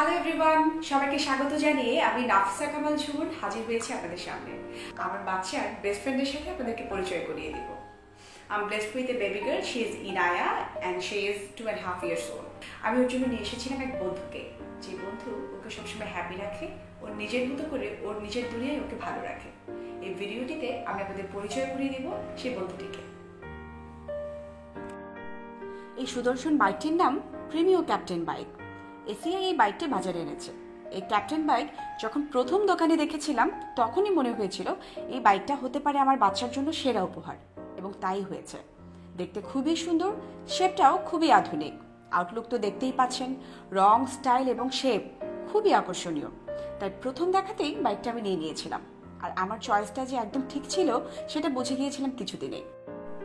Hello everyone সবাইকে স্বাগত জানিয়ে আমি নাফিসা কামাল ঝুমুর হাজির হয়েছি আপনাদের সামনে। আমার বাচ্চার বেস্ট ফ্রেন্ডের সাথে আপনাদেরকে পরিচয় করিয়ে দিব। I'm blessed with a baby girl she is Inaya and she is two and half years old আমি ওর জন্য নিয়ে এসেছিলাম এক বন্ধুকে। যে বন্ধু ওকে সবসময় হ্যাপি রাখে, ওর নিজের মতো করে ওর নিজের দুনিয়ায় ওকে ভালো রাখে। এই ভিডিওটিতে আমি আপনাদের পরিচয় করিয়ে দিব সেই বন্ধুটিকে। এই সুদর্শন বাইকটির নাম প্রিমিও ক্যাপ্টেন বাইক এসিআই এই বাইকটি বাজারে এনেছে। এই ক্যাপ্টেন বাইক যখন প্রথম দোকানে দেখেছিলাম, তখনই মনে হয়েছিল এই বাইকটা হতে পারে আমার বাচ্চার জন্য সেরা উপহার। এবং তাই হয়েছে। দেখতে খুবই সুন্দর, শেপটাও খুবই আধুনিক। আউটলুক তো দেখতেই পাচ্ছেন, রং, স্টাইল এবং শেপ খুবই আকর্ষণীয়। তাই প্রথম দেখাতেই বাইকটা আমি নিয়ে নিয়েছিলাম। আর আমার চয়েসটা যে একদম ঠিক ছিল, সেটা বুঝে গিয়েছিলাম কিছুদিনেই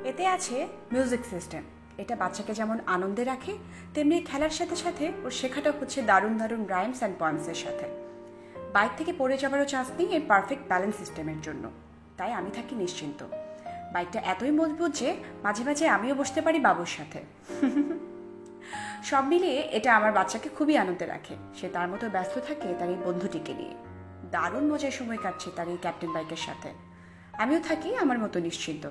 এতে আছে মিউজিক সিস্টেম এটা বাচ্চাকে যেমন আনন্দে রাখে, তেমনি খেলার সাথে সাথে ওর শেখাটা হচ্ছে দারুণ দারুণ রাইমস অ্যান্ড পয়েন্টসের সাথে। বাইক থেকে পড়ে যাবারও চান্স নেই এর পারফেক্ট ব্যালেন্স সিস্টেমের জন্য। তাই আমি থাকি নিশ্চিন্ত। বাইকটা এতই মজবুত যে মাঝে মাঝে আমিও বসতে পারি বাবুর সাথে। সব মিলিয়ে এটা আমার বাচ্চাকে খুবই আনন্দে রাখে। সে তার মতো ব্যস্ত থাকে তার এই বন্ধুটিকে নিয়ে। দারুণ মজার সময় কাটছে তার এই ক্যাপ্টেন বাইকের সাথে। আমিও থাকি আমার মতো নিশ্চিন্ত।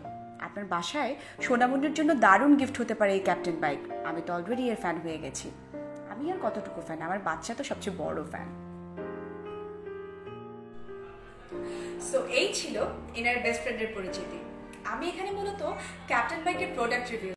আপনার বাসায় সোনামুন্ডির জন্য দারুণ গিফট হতে পারে এই ক্যাপ্টেন বাইক আমি তো অলরেডি এর ফ্যান হয়ে গেছি। আমি আর কতটুকু ফ্যান আমার বাচ্চা তো সবচেয়ে বড় ফ্যান সো এই ছিল এনার বেস্ট ফ্রেন্ডের পরিচিতি। আমি এখানে মূলত ক্যাপ্টেন বাইকের প্রোডাক্ট রিভিউ